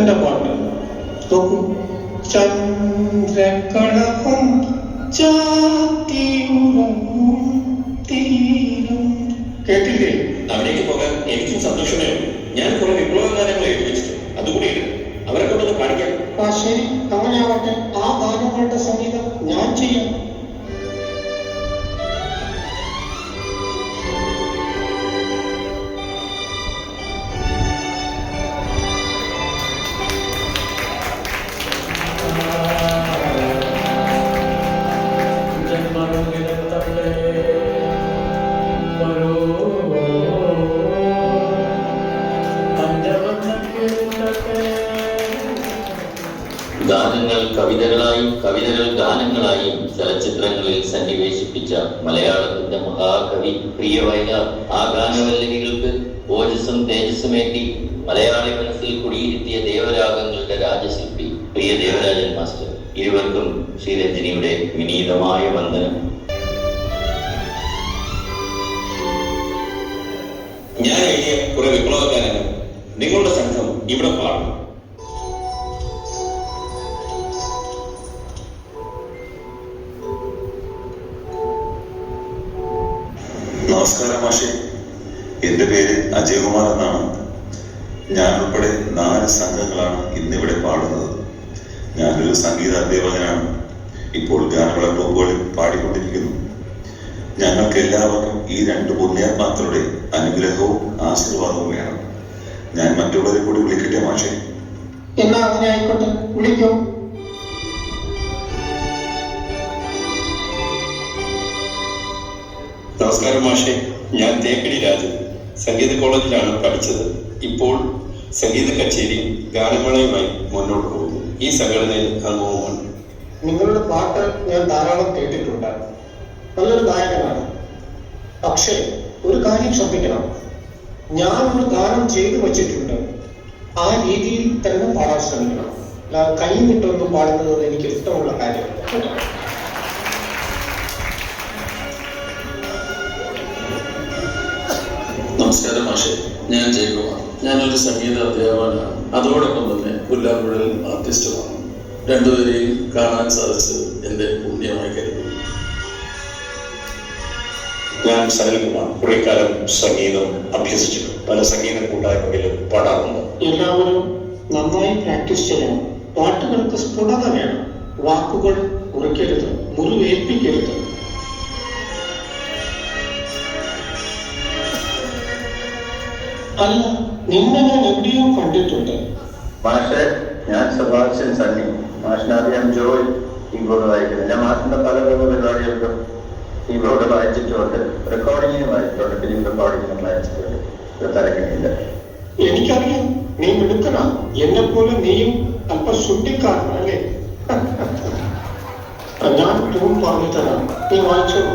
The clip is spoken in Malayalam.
എന്റെ പാട്ട്. നോക്കൂ തീരം കേട്ടില്ലേ? അവിടേക്ക് പോകാൻ എനിക്കും സന്തോഷമേ ഉള്ളൂ ഞാൻ കുറെ വിപ്ലവകാരങ്ങളെ ഏൽപ്പിച്ചിട്ടുണ്ട് അതുകൂടി അവരെ കൊണ്ടൊന്ന് പാടിക്കാം ആ ശരി. അങ്ങനെയാവട്ടെ. ആ ഗാനങ്ങൾ കവിതകളായും കവിതകൾ ഗാനങ്ങളായും ചലച്ചിത്രങ്ങളിൽ സന്നിവേശിപ്പിച്ച മലയാളത്തിന്റെ മഹാകവി പ്രിയ വയലാർ ആ ഗാനവല്ലവികൾക്ക് ഓജസ്സും തേജസ്സുമേറ്റി മലയാളി മനസ്സിൽ കുടിയിരുത്തിയ ദേവരാഗങ്ങളുടെ രാജശില്പി പ്രിയ ദേവരാജൻ മാസ്റ്റർ. ഇരുവർക്കും ശ്രീ രജനിയുടെ വിനീതമായ വന്ദനം. ഞാൻ എഴുതിയ കുറെ വിപ്ലവ ഗാനങ്ങൾ നിങ്ങളുടെ സംഘം ഇവിടെ പാടും. നമസ്കാരം മാഷെ. എന്റെ പേര് അജയകുമാർ എന്നാണ്. ഞാൻ ഉൾപ്പെടെ നാല് സംഘങ്ങളാണ് ഇന്നിവിടെ പാടുന്നത്. ഞാനൊരു സംഗീത അധ്യാപകനാണ് ഇപ്പോൾ ഗാനമേള ക്ലബുകളിൽ പാടിക്കൊണ്ടിരിക്കുന്നു. ഞങ്ങൾക്ക് എല്ലാവർക്കും ഈ രണ്ട് പുണ്യാത്മാക്കളുടെ അനുഗ്രഹവും ആശീർവാദവും വേണം. ഞാൻ മറ്റുള്ളവരെ കൂടി വിളിക്കട്ടെ മാഷെ? എന്നാ അങ്ങനെ ആയിക്കോട്ടെ. വിളിക്കൂ. നമസ്കാരം മാഷെ. ഞാൻ തേക്കടി രാജൻ സംഗീത കോളേജിലാണ് പഠിച്ചത്. ഇപ്പോൾ സംഗീത കച്ചേരി ഗാനമേളയുമായി മുന്നോട്ട് പോകുന്നു. ഈ സംഘടനയിൽ അംഗവുമാണ് നിങ്ങളുടെ പാട്ട് ഞാൻ ധാരാളം കേട്ടിട്ടുണ്ട്. നല്ലൊരു ഗായകനാണ്. പക്ഷേ ഒരു കാര്യം ശ്രദ്ധിക്കണം. ഞാൻ ഒരു ഗാനം ചെയ്തു വച്ചിട്ടുണ്ട്. ആ രീതിയിൽ തന്നെ പാടാൻ ശ്രമിക്കണം. കൈ വിട്ടൊന്നും പാടുന്നത് എനിക്ക് ഇഷ്ടമുള്ള കാര്യമല്ല. നമസ്കാരം മാഷെ ഞാൻ ജയകുമാർ ഞാനൊരു സംഗീത അധ്യാപകനാണ്. അതോടൊപ്പം തന്നെ പുല്ലാമ്പുഴയിൽ ആർട്ടിസ്റ്റുമാണ്. രണ്ടുപേരെയും കാണാൻ സാധിച്ചത് എന്റെ പുണ്യമായി കരുതുന്നു. ഞാൻ സനൽകുമാർ. കുറേക്കാലം സംഗീതം അഭ്യസിച്ചിട്ടുണ്ട് പല സംഗീത കൂട്ടായ്മകളിലും പാടാറുണ്ട്. എല്ലാവരും നന്നായി പ്രാക്ടീസ് ചെയ്യണം. പാട്ടുകൾക്ക് സ്ഫുടത വേണം. വാക്കുകൾ കുറിക്കരുത് മുറിവേൽപ്പിക്കരുത്. അല്ല നിന്നെ ഞാൻ എവിടെയോ കണ്ടിട്ടുണ്ട്. മാഷെ ഞാൻ സെബാസ്റ്റ്യൻ സണ്ണി. മാഷിനാദ്യം ജോയ് കീബോർഡ് വായിക്കുന്നത്. ഞാൻ മാഷിന്റെ പല പല പരിപാടികൾക്കും കീബോർഡ് വായിച്ചിട്ടുണ്ട്. റെക്കോർഡിങ്ങിന് വായിച്ചിട്ടുണ്ട്. ഫിലിം റെക്കോർഡിങ്ങിനും വായിച്ചിട്ടുണ്ട്. തലക്കണിയില്ല എനിക്കറിയാം. നീ മിടുക്കനാ. എന്നെ പോലെ നീയും അല്പം ശുദ്ധിക്കാരൻ അല്ലേ? ഞാൻ ട്യൂൺ പറഞ്ഞു തരാം നീ വായിച്ചോളൂ.